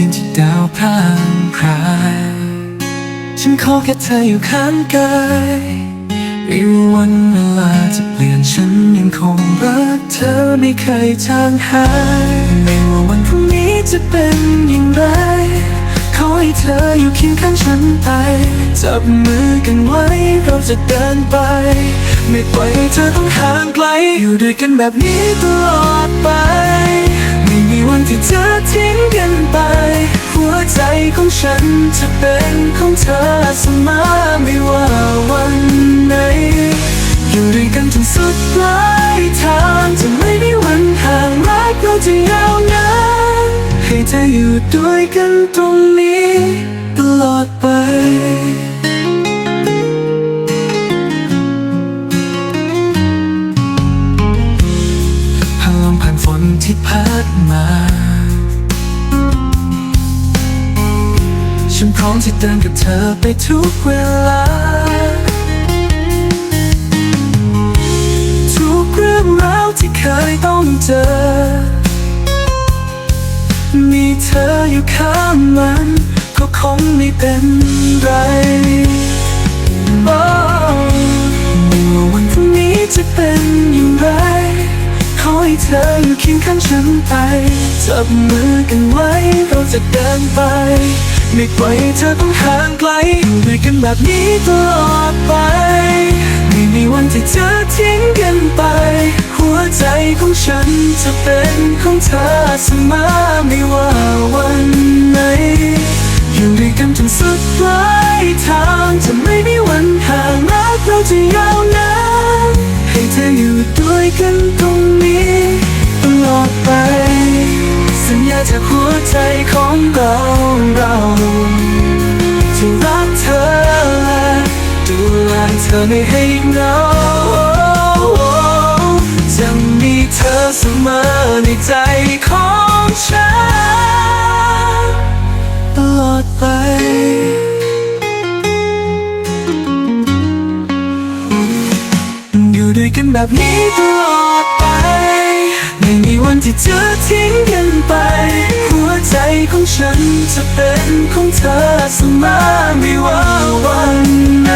คืนที่ดาวพรางพรายฉันขอแค่เธออยู่ข้างกายไม่ว่าวันเวลาจะเปลี่ยนฉันยังคงรักเธอไม่เคยจางหายไม่ว่าวันพรุ่งนี้จะเป็นอย่างไร ขอให้เธออยู่เคียงข้างฉันไป จับมือกันไว้เราจะเดินไป ไม่ปล่อยให้เธอต้องห่างไกล อยู่ด้วยกันแบบนี้ตลอดไป วันที่จะทิ้งกันไป หัวใจของฉันจะเป็นของเธอเสมอไม่ว่าวันไหน อยู่ด้วยกันจนสุดปลายทางจะไม่มีวันห่างรักเราจะยาวนานให้เธออยู่ด้วยกันตรงนี้ ตลอดไป นที่พัดมา ฉันพร้อมที่เดินกับเธอไปทุกเวลา ทุกเรื่องราวที่เคยต้องเจอ มีเธออยู่ข้างมัน ก็คงไม่เป็นไรโอ้ไม่ว่าวันพรุ่งนี้จะเป็น ธออยู่เคียงข้างฉันไป จับมือกันไว้ เราจะเดินไป ไม่ปล่อยให้เธอต้องห่างไกลอยู่ด้วยกันแบบนี้ตลอดไป ไม่มีวันที่จะทิ้งกันไป หัวใจของฉันจะเป็นของเธอเสมอไม่ว่าวันไหน อยู่ด้วยกันจนสุดปลายทางจะไม่มีวันห่างรักเราจะยาวนานให้เธออยู่ด้วยกัน จากหัวใจของเราเราจะรักเธอและดูแลเธอไม่ให้เหงาจะมีเธอเสมอในใจของฉันตลอดไปอยู่ด้วยกันแบบนี้ตลอด วันที่เธอทิ้งกันไป หัวใจของฉันจะเป็นของเธอเสมอไม่ว่าวันไหน